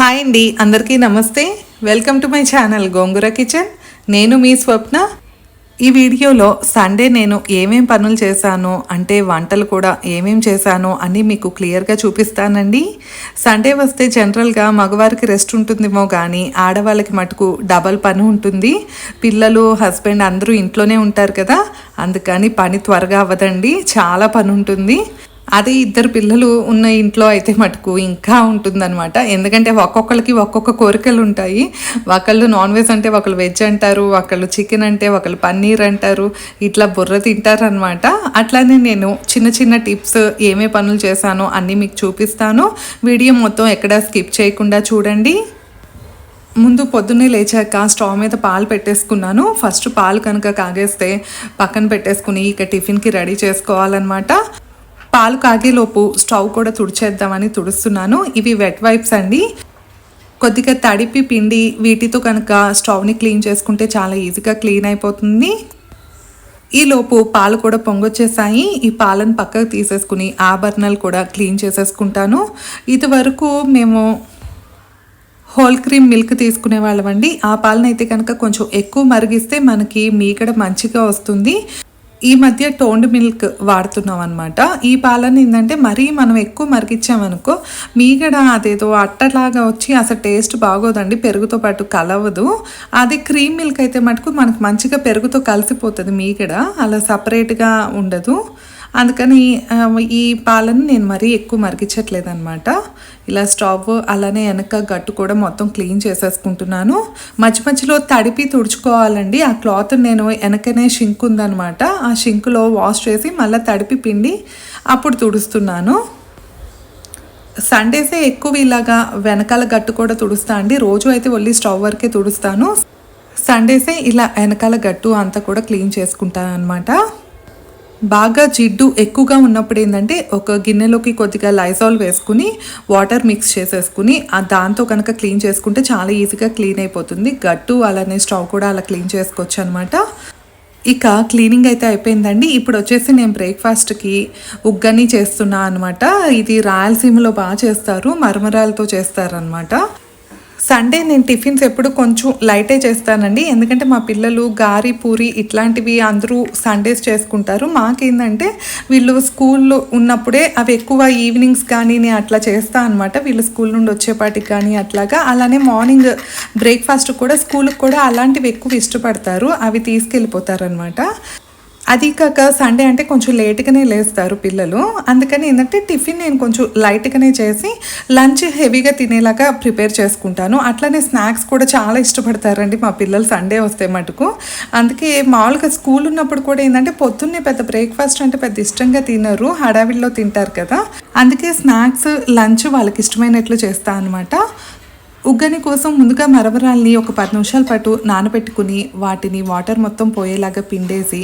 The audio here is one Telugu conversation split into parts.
హాయ్ అండి అందరికీ నమస్తే. Welcome to my channel Gongura kitchen నేను మీ స్వప్న. ఈ వీడియోలో సండే నేను ఏమేం పనులు చేశాను అంటే వంటలు కూడా ఏమేం చేశాను అని మీకు క్లియర్గా చూపిస్తానండి. సండే వస్తే జనరల్గా మగవారికి రెస్ట్ ఉంటుందేమో కానీ ఆడవాళ్ళకి మటుకు డబల్ పని ఉంటుంది. పిల్లలు హస్బెండ్ అందరూ ఇంట్లోనే ఉంటారు కదా అందుకని పని త్వరగా అవ్వదండి చాలా పని ఉంటుంది. అదే ఇద్దరు పిల్లలు ఉన్న ఇంట్లో అయితే మటుకు ఇంకా ఉంటుందన్నమాట. ఎందుకంటే ఒక్కొక్కరికి ఒక్కొక్క కోరికలు ఉంటాయి. ఒకళ్ళు నాన్ వెజ్ అంటే ఒకళ్ళు వెజ్ అంటారు ఒకళ్ళు చికెన్ అంటే ఒకళ్ళు పన్నీర్ అంటారు ఇట్లా బుర్ర తింటారనమాట అట్లానే నేను చిన్న చిన్న టిప్స్ ఏమే పనులు చేశానో అన్నీ మీకు చూపిస్తాను. వీడియో మొత్తం ఎక్కడ స్కిప్ చేయకుండా చూడండి. ముందు పొద్దున్నే లేచాక స్టవ్ మీద పాలు పెట్టేసుకున్నాను. ఫస్ట్ పాలు కనుక కాగేస్తే పక్కన పెట్టేసుకుని ఇక టిఫిన్కి రెడీ చేసుకోవాలన్నమాట. పాలు కాగేలోపు స్టవ్ కూడా తుడిచేద్దామని తుడుస్తున్నాను. ఇవి వెట్ వైప్స్ అండి. కొద్దిగా తడిపి పిండి వీటితో కనుక స్టవ్ని క్లీన్ చేసుకుంటే చాలా ఈజీగా క్లీన్ అయిపోతుంది. ఈలోపు పాలు కూడా పొంగొచ్చేసాయి. ఈ పాలను పక్కకు తీసేసుకుని ఆభరణాలు కూడా క్లీన్ చేసేసుకుంటాను. ఇదివరకు మేము హోల్ క్రీమ్ మిల్క్ తీసుకునే వాళ్ళమండి. ఆ పాలనైతే కనుక కొంచెం ఎక్కువ మరిగిస్తే మనకి మీగడ మంచిగా వస్తుంది. ఈ మధ్య టోండ్ మిల్క్ వాడుతున్నాం అనమాట ఈ పాలను ఏంటంటే మరీ మనం ఎక్కువ మరిగించామనుకో మీగడ అదేదో అట్టలాగా వచ్చి అసలు టేస్ట్ బాగోదండి పెరుగుతో పాటు కలవదు. అది క్రీమ్ మిల్క్ అయితే మటుకు మనకు మంచిగా పెరుగుతో కలిసిపోతుంది మీగడ అలా సపరేట్గా ఉండదు. అందుకని ఈ పాలను నేను మరీ ఎక్కువ మరిగించట్లేదు అనమాట ఇలా స్టవ్ అలానే వెనక గట్టు కూడా మొత్తం క్లీన్ చేసేసుకుంటున్నాను. మధ్య మధ్యలో తడిపి తుడుచుకోవాలండి. ఆ క్లాత్ నేను వెనకనే షింక్ ఉందనమాట ఆ షింక్లో వాష్ చేసి మళ్ళీ తడిపి పిండి అప్పుడు తుడుస్తున్నాను. సండేసే ఎక్కువ ఇలాగా వెనకాల గట్టు కూడా తుడుస్తా అండి. రోజు అయితే ఒళ్ళి స్టవ్ వరకే తుడుస్తాను. సండేసే ఇలా వెనకాల గట్టు అంతా కూడా క్లీన్ చేసుకుంటాను అనమాట బాగా జిడ్డు ఎక్కువగా ఉన్నప్పుడు ఏంటంటే ఒక గిన్నెలోకి కొద్దిగా లైజాల్ వేసుకుని వాటర్ మిక్స్ చేసేసుకుని ఆ దాంతో కనుక క్లీన్ చేసుకుంటే చాలా ఈజీగా క్లీన్ అయిపోతుంది. గట్టు అలానే స్టవ్ కూడా అలా క్లీన్ చేసుకోవచ్చు అనమాట ఇక క్లీనింగ్ అయితే అయిపోయిందండి. ఇప్పుడు వచ్చేసి నేను బ్రేక్ఫాస్ట్కి ఉగ్గని చేస్తున్నా అనమాట ఇది రాయలసీమలో బాగా చేస్తారు మరమరాలతో చేస్తారనమాట సండే నేను టిఫిన్స్ ఎప్పుడు కొంచెం లైటే చేస్తానండి. ఎందుకంటే మా పిల్లలు గారి పూరి ఇట్లాంటివి అందరూ సండేస్ చేసుకుంటారు. మాకేందంటే వీళ్ళు స్కూల్లో ఉన్నప్పుడే అవి ఎక్కువ ఈవినింగ్స్ కానీ నేను అట్లా చేస్తా అనమాట వీళ్ళు స్కూల్ నుండి వచ్చేపాటికి కానీ అట్లాగా. అలానే మార్నింగ్ బ్రేక్ఫాస్ట్ కూడా స్కూల్కి కూడా అలాంటివి ఎక్కువ ఇష్టపడతారు. అవి తీసుకెళ్ళిపోతారనమాట అది కాక సండే అంటే కొంచెం లేట్గానే లేస్తారు పిల్లలు. అందుకని ఏంటంటే టిఫిన్ నేను కొంచెం లైట్గానే చేసి లంచ్ హెవీగా తినేలాగా ప్రిపేర్ చేసుకుంటాను. అట్లానే స్నాక్స్ కూడా చాలా ఇష్టపడతారండి మా పిల్లలు సండే వస్తే మటుకు. అందుకే మామూలుగా స్కూల్ ఉన్నప్పుడు కూడా ఏంటంటే పొద్దున్నే పెద్ద బ్రేక్ఫాస్ట్ అంటే పెద్ద ఇష్టంగా తినరు హడావిడిలో తింటారు కదా. అందుకే స్నాక్స్ లంచ్ వాళ్ళకి ఇష్టమైనట్లు చేస్తాను అనమాట ఉగ్గని కోసం ముందుగా మరమరాల్ని ఒక పది నిమిషాల పాటు నానబెట్టుకుని వాటిని వాటర్ మొత్తం పోయేలాగా పిండేసి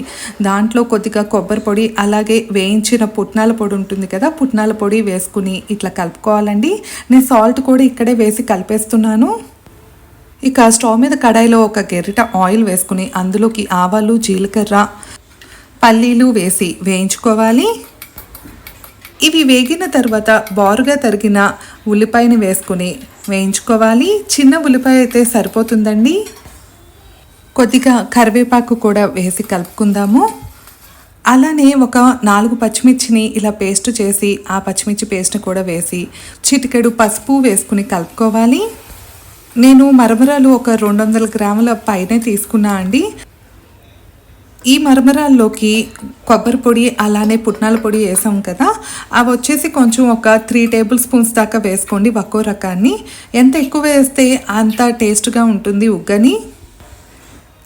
దాంట్లో కొద్దిగా కొబ్బరి పొడి అలాగే వేయించిన పుట్నాల పొడి ఉంటుంది కదా పుట్నాల పొడి వేసుకుని ఇట్లా కలుపుకోవాలండి. నేను సాల్ట్ కూడా ఇక్కడే వేసి కలిపేస్తున్నాను. ఇక స్టవ్ మీద కడాయిలో ఒక గెరిట ఆయిల్ వేసుకుని అందులోకి ఆవాలు జీలకర్ర పల్లీలు వేసి వేయించుకోవాలి. ఇవి వేగిన తర్వాత బారుగా తరిగిన ఉల్లిపాయని వేసుకుని వేయించుకోవాలి. చిన్న ఉల్లిపాయ అయితే సరిపోతుందండి. కొద్దిగా కరివేపాకు కూడా వేసి కలుపుకుందాము. అలానే ఒక నాలుగు పచ్చిమిర్చిని ఇలా పేస్ట్ చేసి ఆ పచ్చిమిర్చి పేస్ట్ని కూడా వేసి చిటికెడు పసుపు వేసుకుని కలుపుకోవాలి. నేను మరమరాలు ఒక రెండు వందల గ్రాముల పైనే తీసుకున్నా అండి. ఈ మరమరాల్లోకి కొబ్బరి పొడి అలానే పుట్నాల పొడి వేసాం కదా అవి వచ్చేసి కొంచెం ఒక త్రీ టేబుల్ స్పూన్స్ దాకా వేసుకోండి ఒక్కో రకాన్ని. ఎంత ఎక్కువ వేస్తే అంత టేస్ట్గా ఉంటుంది ఉగ్గని.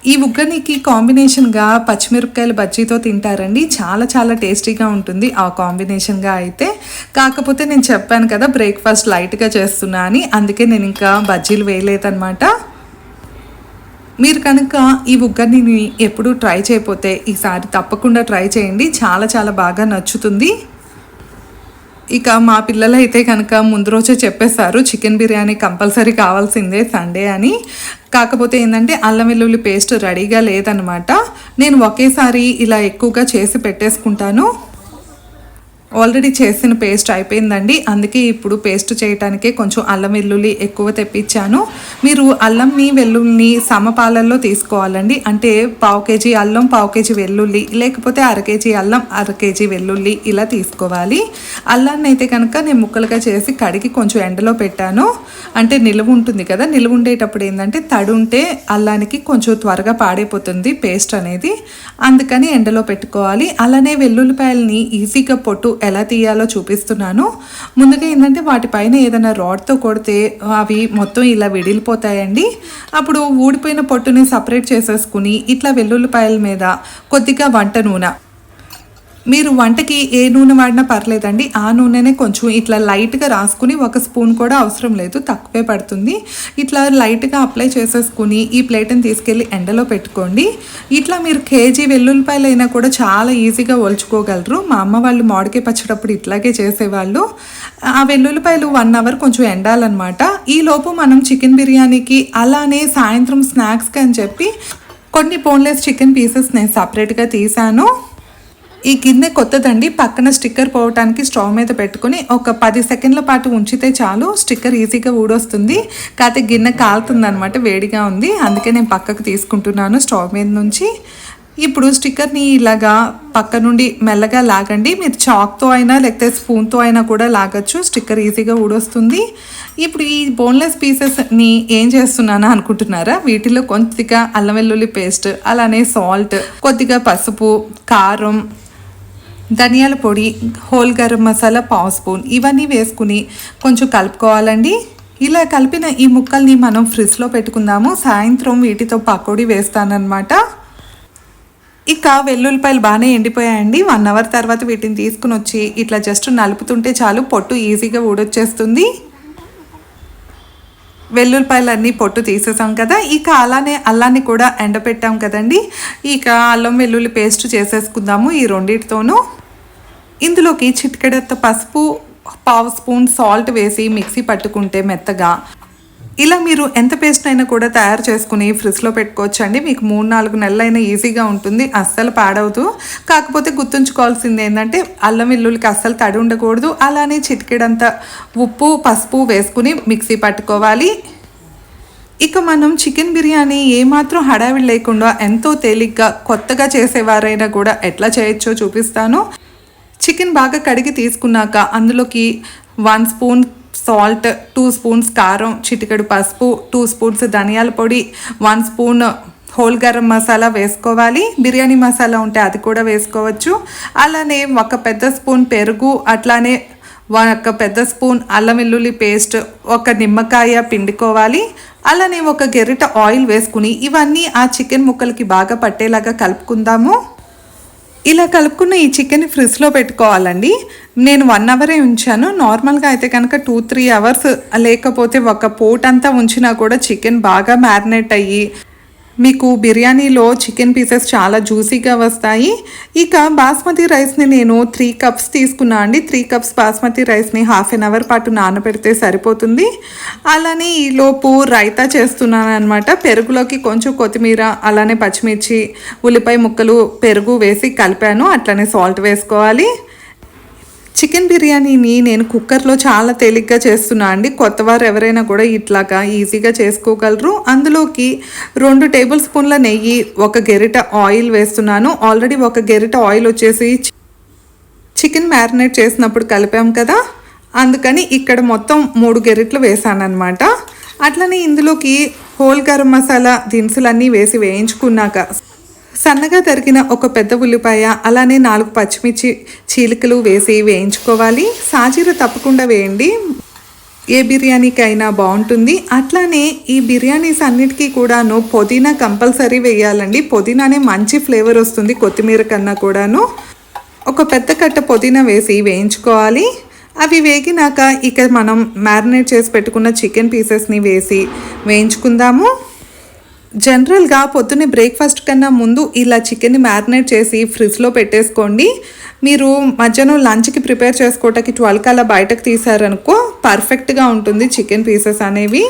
ఈ ఉగ్గనికి కాంబినేషన్గా పచ్చిమిరపకాయల బజ్జీతో తింటారండి. చాలా చాలా టేస్టీగా ఉంటుంది ఆ కాంబినేషన్గా అయితే. కాకపోతే నేను చెప్పాను కదా బ్రేక్ఫాస్ట్ లైట్గా చేస్తున్నా అని. అందుకే నేను ఇంకా బజ్జీలు వేయలేదన్నమాట. మీరు కనుక ఈ ఉగ్గని ఎప్పుడూ ట్రై చేయకపోతే ఈసారి తప్పకుండా ట్రై చేయండి. చాలా చాలా బాగా నచ్చుతుంది. ఇక మా పిల్లలు అయితే కనుక ముందు రోజే చెప్పేశారు చికెన్ బిర్యానీ కంపల్సరీ కావాల్సిందే సండే అని. కాకపోతే ఏంటంటే అల్లం వెల్లుల్లి పేస్ట్ రెడీగా లేదనమాట. నేను ఒకేసారి ఇలా ఎక్కువగా చేసి పెట్టేసుకుంటాను. ఆల్రెడీ చేసిన పేస్ట్ అయిపోయిందండి. అందుకే ఇప్పుడు పేస్ట్ చేయటానికే కొంచెం అల్లం వెల్లుల్లి ఎక్కువ తెప్పించాను. మీరు అల్లంని వెల్లుల్లిని సమపాలల్లో తీసుకోవాలండి. అంటే పావు కేజీ అల్లం పావు కేజీ వెల్లుల్లి లేకపోతే అర కేజీ అల్లం అర కేజీ వెల్లుల్లి ఇలా తీసుకోవాలి. అల్లాన్ని అయితే కనుక నేను ముక్కలుగా చేసి కడిగి కొంచెం ఎండలో పెట్టాను. అంటే నిలువ ఉంటుంది కదా నిలువ ఉండేటప్పుడు ఏంటంటే తడి ఉంటే అల్లానికి కొంచెం త్వరగా పాడైపోతుంది పేస్ట్ అనేది. అందుకని ఎండలో పెట్టుకోవాలి. అలానే వెల్లుల్లిపాయలని ఈజీగా పొట్టు ఎలా తీయాలో చూపిస్తున్నాను. ముందుగా ఏంటంటే వాటిపైన ఏదైనా రాడ్తో కొడితే అవి మొత్తం ఇలా విడిలిపోతాయండి. అప్పుడు ఊడిపోయిన పొట్టుని సపరేట్ చేసేసుకుని ఇట్లా వెల్లుల్లిపాయల మీద కొద్దిగా వంట నూనె మీరు వంటకి ఏ నూనె వాడినా పర్లేదండి. ఆ నూనెనే కొంచెం ఇట్లా లైట్గా రాసుకుని ఒక స్పూన్ కూడా అవసరం లేదు. తక్కువే పడుతుంది. ఇట్లా లైట్గా అప్లై చేసేసుకుని ఈ ప్లేట్ని తీసుకెళ్ళి ఎండలో పెట్టుకోండి. ఇట్లా మీరు కేజీ వెల్లుల్లిపాయలు అయినా కూడా చాలా ఈజీగా ఒలుచుకోగలరు. మా అమ్మ వాళ్ళు మామిడికాయ పచ్చడప్పుడు ఇట్లాగే చేసేవాళ్ళు. ఆ వెల్లుల్లిపాయలు వన్ అవర్ కొంచెం ఎండాలన్నమాట. ఈలోపు మనం చికెన్ బిర్యానీకి అలానే సాయంత్రం స్నాక్స్కి అని చెప్పి కొన్ని బోన్లెస్ చికెన్ పీసెస్ నేను సపరేట్గా తీసాను. ఈ గిన్నె కొత్తదండి. పక్కన స్టిక్కర్ పోవటానికి స్టవ్ మీద పెట్టుకుని ఒక పది సెకండ్ల పాటు ఉంచితే చాలు. స్టిక్కర్ ఈజీగా ఊడొస్తుంది. కాకపోతే గిన్నె కాలుతుంది అనమాట వేడిగా ఉంది. అందుకే నేను పక్కకు తీసుకుంటున్నాను స్టవ్ మీద నుంచి. ఇప్పుడు స్టిక్కర్ని ఇలాగా పక్క నుండి మెల్లగా లాగండి. మీరు చాక్తో అయినా లేకపోతే స్పూన్తో అయినా కూడా లాగచ్చు. స్టిక్కర్ ఈజీగా ఊడొస్తుంది. ఇప్పుడు ఈ బోన్లెస్ పీసెస్ని ఏం చేస్తున్నానా అనుకుంటున్నారా? వీటిలో కొద్దిగా అల్లం వెల్లుల్లి పేస్ట్ అలానే సాల్ట్ కొద్దిగా పసుపు కారం ధనియాల పొడి హోల్ గరం మసాలా పావు స్పూన్ ఇవన్నీ వేసుకుని కొంచెం కలుపుకోవాలండి. ఇలా కలిపిన ఈ ముక్కల్ని మనం ఫ్రిడ్జ్లో పెట్టుకుందాము. సాయంత్రం వీటితో పకోడీ వేస్తానన్నమాట. ఇక వెల్లుల్లిపాయలు బాగానే ఎండిపోయాయండి. వన్ అవర్ తర్వాత వీటిని తీసుకుని వచ్చి ఇట్లా జస్ట్ నలుపుతుంటే చాలు పొట్టు ఈజీగా ఊడొచ్చేస్తుంది. వెల్లుల్లిపాయలన్నీ పొట్టు తీసేసాం కదా. ఇక అలానే అల్లాన్ని కూడా ఎండపెట్టాం కదండి. ఇక అల్లం వెల్లుల్లి పేస్ట్ చేసేసుకుందాము ఈ రెండింటితోనూ. ఇందులోకి చిటికెడంత పసుపు పావు స్పూన్ సాల్ట్ వేసి మిక్సీ పట్టుకుంటే మెత్తగా. ఇలా మీరు ఎంత పేస్ట్ అయినా కూడా తయారు చేసుకుని ఫ్రిడ్జ్లో పెట్టుకోవచ్చు అండి మీకు మూడు నాలుగు నెలలైనా ఈజీగా ఉంటుంది. అస్సలు పాడవదు. కాకపోతే గుర్తుంచుకోవాల్సింది ఏంటంటే అల్లం వెల్లుల్లికి అస్సలు తడి ఉండకూడదు. అలానే చిటికెడంత ఉప్పు పసుపు వేసుకుని మిక్సీ పట్టుకోవాలి. ఇక మనం చికెన్ బిర్యానీ ఏమాత్రం హడావిడి లేకుండా ఎంతో తేలిగ్గా కొత్తగా చేసేవారైనా కూడా ఎట్లా చేయొచ్చో చూపిస్తాను. చికెన్ బాగా కడిగి తీసుకున్నాక అందులోకి one spoon salt two spoons కారం చిటికెడు పసుపు టూ స్పూన్స్ ధనియాల పొడి one spoon whole garam masala వేసుకోవాలి. బిర్యానీ మసాలా ఉంటే అది కూడా వేసుకోవచ్చు. అలానే ఒక పెద్ద స్పూన్ పెరుగు అట్లానే ఒక పెద్ద స్పూన్ అల్లం వెల్లుల్లి పేస్ట్ ఒక నిమ్మకాయ పిండుకోవాలి. అలానే ఒక గెరిట ఆయిల్ వేసుకుని ఇవన్నీ ఆ చికెన్ ముక్కలకి బాగా పట్టేలాగా కలుపుకుందాము. ఇలా కలుపుకున్న ఈ చికెన్ ఫ్రిడ్జ్లో పెట్టుకోవాలండి. నేను వన్ అవరే ఉంచాను. నార్మల్గా అయితే కనుక టూ త్రీ అవర్స్ లేకపోతే ఒక పూట అంతా ఉంచినా కూడా చికెన్ బాగా మ్యారినేట్ అయ్యి మీకు బిర్యానీలో చికెన్ పీసెస్ చాలా జ్యూసీగా వస్తాయి. ఇక బాస్మతి రైస్ని నేను త్రీ కప్స్ తీసుకున్నా అండి. త్రీ కప్స్ బాస్మతి రైస్ని హాఫ్ అన్ అవర్ పాటు నానబెడితే సరిపోతుంది. అలానే ఈలోపు రైతా చేస్తున్నాను అనమాట పెరుగులోకి కొంచెం కొత్తిమీర అలానే పచ్చిమిర్చి ఉల్లిపాయ ముక్కలు పెరుగు వేసి కలిపాను. అట్లనే సాల్ట్ వేసుకోవాలి. చికెన్ బిర్యానీని నేను కుక్కర్లో చాలా తేలిగ్గా చేస్తున్నా అండి. కొత్తవారు ఎవరైనా కూడా ఇట్లాగా ఈజీగా చేసుకోగలరు. అందులోకి రెండు టేబుల్ స్పూన్ల నెయ్యి ఒక గెరిట ఆయిల్ వేస్తున్నాను. ఆల్రెడీ ఒక గెరిట ఆయిల్ వచ్చేసి చికెన్ మ్యారినేట్ చేసినప్పుడు కలిపాం కదా. అందుకని ఇక్కడ మొత్తం మూడు గెరిట్లు వేసాను అనమాట అట్లనే ఇందులోకి హోల్ గరం మసాలా దినుసులన్నీ వేసి వేయించుకున్నాక సన్నగా తరిగిన ఒక పెద్ద ఉల్లిపాయ అలానే నాలుగు పచ్చిమిర్చి చీలికలు వేసి వేయించుకోవాలి. సాజీర తప్పకుండా వేయండి. ఏ బిర్యానీకి అయినా బాగుంటుంది. అట్లానే ఈ బిర్యానీస్ అన్నిటికీ కూడాను పుదీనా కంపల్సరీ వేయాలండి. పుదీనానే మంచి ఫ్లేవర్ వస్తుంది కొత్తిమీర కన్నా కూడాను. ఒక పెద్ద కట్ట పుదీనా వేసి వేయించుకోవాలి. అవి వేగినాక ఇక మనం మ్యారినేట్ చేసి పెట్టుకున్న చికెన్ పీసెస్ని వేసి వేయించుకుందాము. జనరల్గా పొద్దున్నే బ్రేక్ఫాస్ట్ కన్నా ముందు ఇలా చికెన్ని మ్యారినేట్ చేసి ఫ్రిడ్జ్లో పెట్టేసుకోండి. మీరు మధ్యాహ్నం లంచ్కి ప్రిపేర్ చేసుకోవటానికి ట్వెల్వ్ కల్లా బయటకు తీసారనుకో పర్ఫెక్ట్గా ఉంటుంది చికెన్ పీసెస్ అనేవి.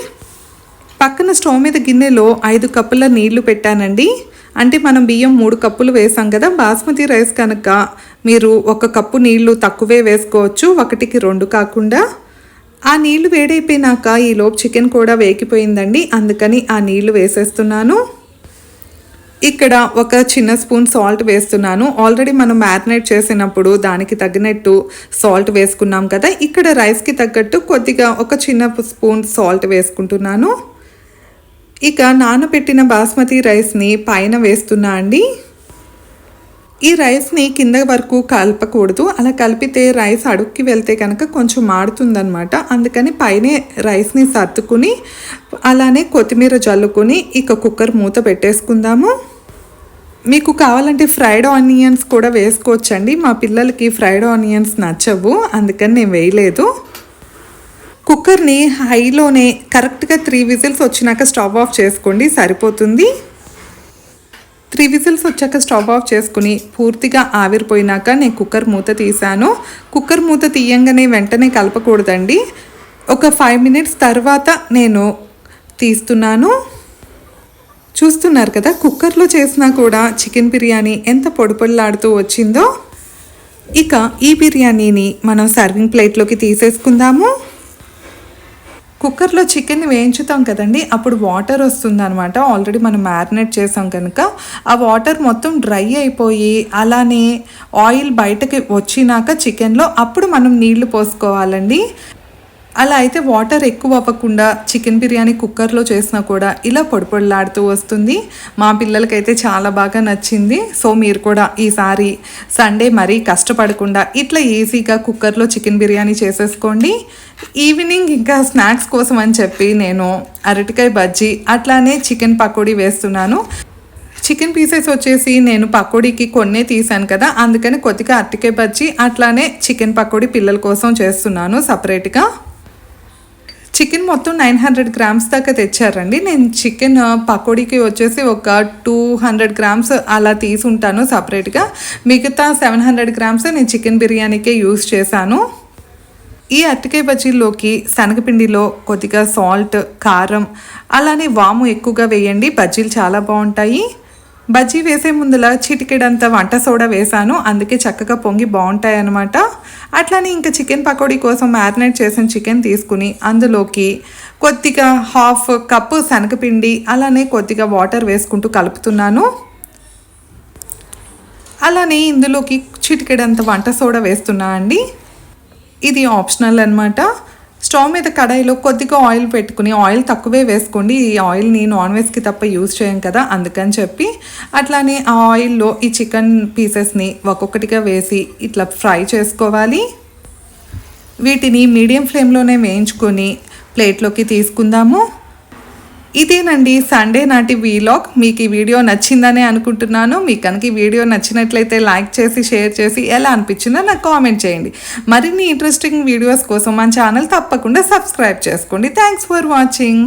పక్కన స్టవ్ మీద గిన్నెలో ఐదు కప్పుల నీళ్ళు పెట్టానండి. అంటే మనం బియ్యం మూడు కప్పులు వేసాం కదా బాస్మతి రైస్ కనుక మీరు ఒక కప్పు నీళ్ళు తక్కువే వేసుకోవచ్చు ఒకటికి రెండు కాకుండా. ఆ నీళ్ళు వేడైపోయినాక ఈలోపు చికెన్ కూడా వేగిపోయిందండి. అందుకని ఆ నీళ్ళు వేసేస్తున్నాను. ఇక్కడ ఒక చిన్న స్పూన్ సాల్ట్ వేస్తున్నాను. ఆల్రెడీ మనం మ్యారినేట్ చేసినప్పుడు దానికి తగినట్టు సాల్ట్ వేసుకున్నాం కదా. ఇక్కడ రైస్కి తగ్గట్టు కొద్దిగా ఒక చిన్న స్పూన్ సాల్ట్ వేసుకుంటున్నాను. ఇక నానబెట్టిన బాస్మతి రైస్ని పైన వేస్తున్నా అండి. ఈ రైస్ని కింద వరకు కలపకూడదు. అలా కలిపితే రైస్ అడుక్కి వెళ్తే కనుక కొంచెం మాడుతుందనమాట అందుకని పైనే రైస్ని సర్దుకుని అలానే కొత్తిమీర జల్లుకొని ఇక కుక్కర్ మూత పెట్టేసుకుందాము. మీకు కావాలంటే ఫ్రైడ్ ఆనియన్స్ కూడా వేసుకోవచ్చండి. మా పిల్లలకి ఫ్రైడ్ ఆనియన్స్ నచ్చవు అందుకని నేను వేయలేదు. కుక్కర్ని హైలోనే కరెక్ట్గా త్రీ విజిల్స్ వచ్చినాక స్టవ్ ఆఫ్ చేసుకోండి సరిపోతుంది. త్రీ విజిల్స్ వచ్చాక స్టవ్ ఆఫ్ చేసుకుని పూర్తిగా ఆవిరిపోయినాక నేను కుక్కర్ మూత తీశాను. కుక్కర్ మూత తీయంగానే వెంటనే కలపకూడదండి. ఒక ఫైవ్ మినిట్స్ తర్వాత నేను తీస్తున్నాను. చూస్తున్నారు కదా కుక్కర్లో చేసినా కూడా చికెన్ బిర్యానీ ఎంత పొడిపొడిలాడుతూ వచ్చిందో. ఇక ఈ బిర్యానీని మనం సర్వింగ్ ప్లేట్లోకి తీసేసుకుందాము. కుక్కర్లో చికెన్ వేయించుతాం కదండి. అప్పుడు వాటర్ వస్తుంది అనమాట ఆల్రెడీ మనం మ్యారినేట్ చేసాం కనుక. ఆ వాటర్ మొత్తం డ్రై అయిపోయి అలానే ఆయిల్ బయటకి వచ్చినాక చికెన్లో అప్పుడు మనం నీళ్ళు పోసుకోవాలండి. అలా అయితే వాటర్ ఎక్కువ అవ్వకుండా చికెన్ బిర్యానీ కుక్కర్లో చేసినా కూడా ఇలా పొడిపొడలాడుతూ వస్తుంది. మా పిల్లలకైతే చాలా బాగా నచ్చింది. సో మీరు కూడా ఈసారి సండే మరీ కష్టపడకుండా ఇట్లా ఈజీగా కుక్కర్లో చికెన్ బిర్యానీ చేసేసుకోండి. ఈవినింగ్ ఇంకా స్నాక్స్ కోసం అని చెప్పి నేను అరటికాయ బజ్జీ అట్లానే చికెన్ పకోడీ వేస్తున్నాను. చికెన్ పీసెస్ వచ్చేసి నేను పకోడీకి కొన్నే తీసాను కదా అందుకని కొద్దిగా అరటికాయ బజ్జీ అట్లానే చికెన్ పకోడీ పిల్లల కోసం చేస్తున్నాను సపరేట్గా. చికెన్ మొత్తం నైన్ హండ్రెడ్ గ్రామ్స్ దాకా తెచ్చారండి. నేను చికెన్ పకోడీకి వచ్చేసి ఒక టూ హండ్రెడ్ గ్రామ్స్ అలా తీసుంటాను సపరేట్గా. మిగతా సెవెన్ హండ్రెడ్ గ్రామ్స్ నేను చికెన్ బిర్యానీకే యూస్ చేశాను. ఈ అరటికాయ బజ్జీల్లోకి శనగపిండిలో కొద్దిగా సాల్ట్ కారం అలానే వాము ఎక్కువగా వేయండి. బజ్జీలు చాలా బాగుంటాయి. బజ్జీ వేసే ముందులా చిటికెడంత వంట సోడా వేసాను అందుకే చక్కగా పొంగి బాగుంటాయి అనమాట అట్లానే ఇంకా చికెన్ పకోడీ కోసం మ్యారినేట్ చేసిన చికెన్ తీసుకుని అందులోకి కొద్దిగా హాఫ్ కప్పు శనగపిండి అలానే కొద్దిగా వాటర్ వేసుకుంటూ కలుపుతున్నాను. అలానే ఇందులోకి చిటికెడంత వంట సోడా వేస్తున్నా అండి. ఇది ఆప్షనల్ అనమాట స్టవ్ మీద కడాయిలో కొద్దిగా ఆయిల్ పెట్టుకుని ఆయిల్ తక్కువే వేసుకోండి. ఈ ఆయిల్ని నాన్ వెజ్కి తప్ప యూజ్ చేయం కదా అందుకని చెప్పి అట్లానే ఆ ఆయిల్లో ఈ చికెన్ పీసెస్ని ఒక్కొక్కటిగా వేసి ఇట్లా ఫ్రై చేసుకోవాలి. వీటిని మీడియం ఫ్లేమ్లోనే వేయించుకొని ప్లేట్లోకి తీసుకుందాము. ఇదేనండి సండే నాటి వీలాగ్ మీకు ఈ వీడియో నచ్చిందనే అనుకుంటున్నాను. మీకు కనుక ఈ వీడియో నచ్చినట్లయితే లైక్ చేసి షేర్ చేసి ఎలా అనిపించిందో నాకు కామెంట్ చేయండి. మరిన్ని ఇంట్రెస్టింగ్ వీడియోస్ కోసం మన ఛానల్ తప్పకుండా సబ్స్క్రైబ్ చేసుకోండి. Thanks for watching